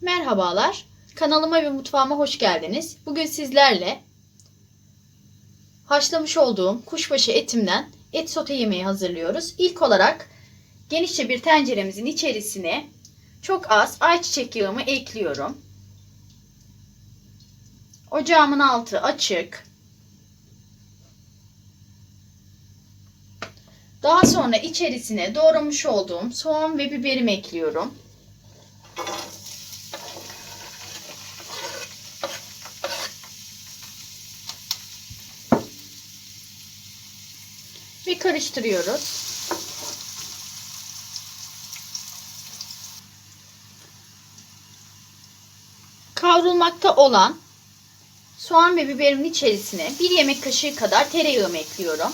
Merhabalar. Kanalıma ve mutfağıma hoş geldiniz. Bugün sizlerle haşlamış olduğum kuşbaşı etimden et sote yemeği hazırlıyoruz. İlk olarak genişçe bir tenceremizin içerisine çok az ayçiçek yağımı ekliyorum. Ocağımın altı açık. Daha sonra içerisine doğramış olduğum soğan ve biberimi ekliyorum. Ve karıştırıyoruz. Kavrulmakta olan soğan ve biberimin içerisine bir yemek kaşığı kadar tereyağımı ekliyorum.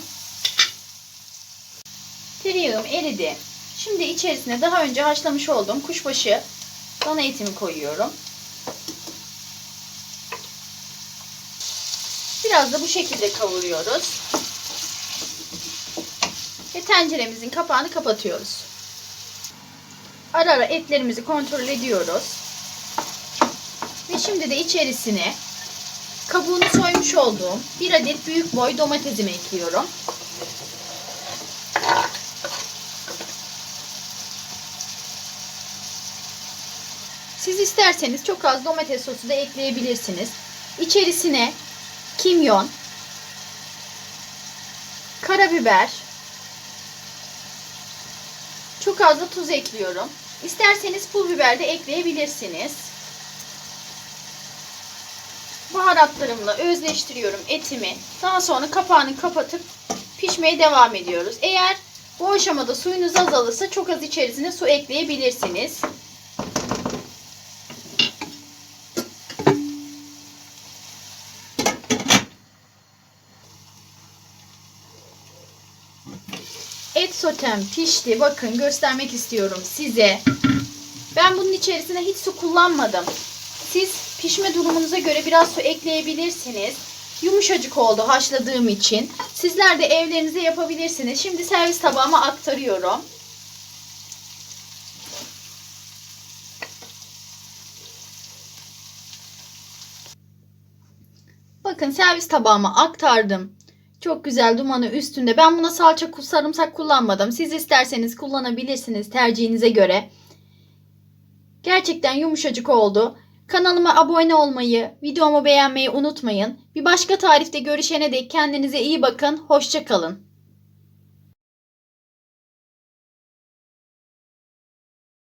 Tereyağım eridi. Şimdi içerisine daha önce haşlamış olduğum kuşbaşı dana etimi koyuyorum. Biraz da bu şekilde kavuruyoruz. Tenceremizin kapağını kapatıyoruz. Ara ara etlerimizi kontrol ediyoruz. Ve şimdi de içerisine kabuğunu soymuş olduğum bir adet büyük boy domatesimi ekliyorum. Siz isterseniz çok az domates sosu da ekleyebilirsiniz. İçerisine kimyon, karabiber, çok az da tuz ekliyorum. İsterseniz pul biber de ekleyebilirsiniz. Baharatlarımla özleştiriyorum etimi. Daha sonra kapağını kapatıp pişmeye devam ediyoruz. Eğer bu aşamada suyunuz azalırsa çok az içerisine su ekleyebilirsiniz. Et sotem pişti. Bakın göstermek istiyorum size. Ben bunun içerisine hiç su kullanmadım. Siz pişme durumunuza göre biraz su ekleyebilirsiniz. Yumuşacık oldu haşladığım için. Sizler de evlerinize yapabilirsiniz. Şimdi servis tabağıma aktarıyorum. Bakın servis tabağıma aktardım. Çok güzel dumanı üstünde. Ben buna salça sarımsak kullanmadım. Siz isterseniz kullanabilirsiniz tercihinize göre. Gerçekten yumuşacık oldu. Kanalıma abone olmayı, videomu beğenmeyi unutmayın. Bir başka tarifte görüşene dek kendinize iyi bakın. Hoşçakalın.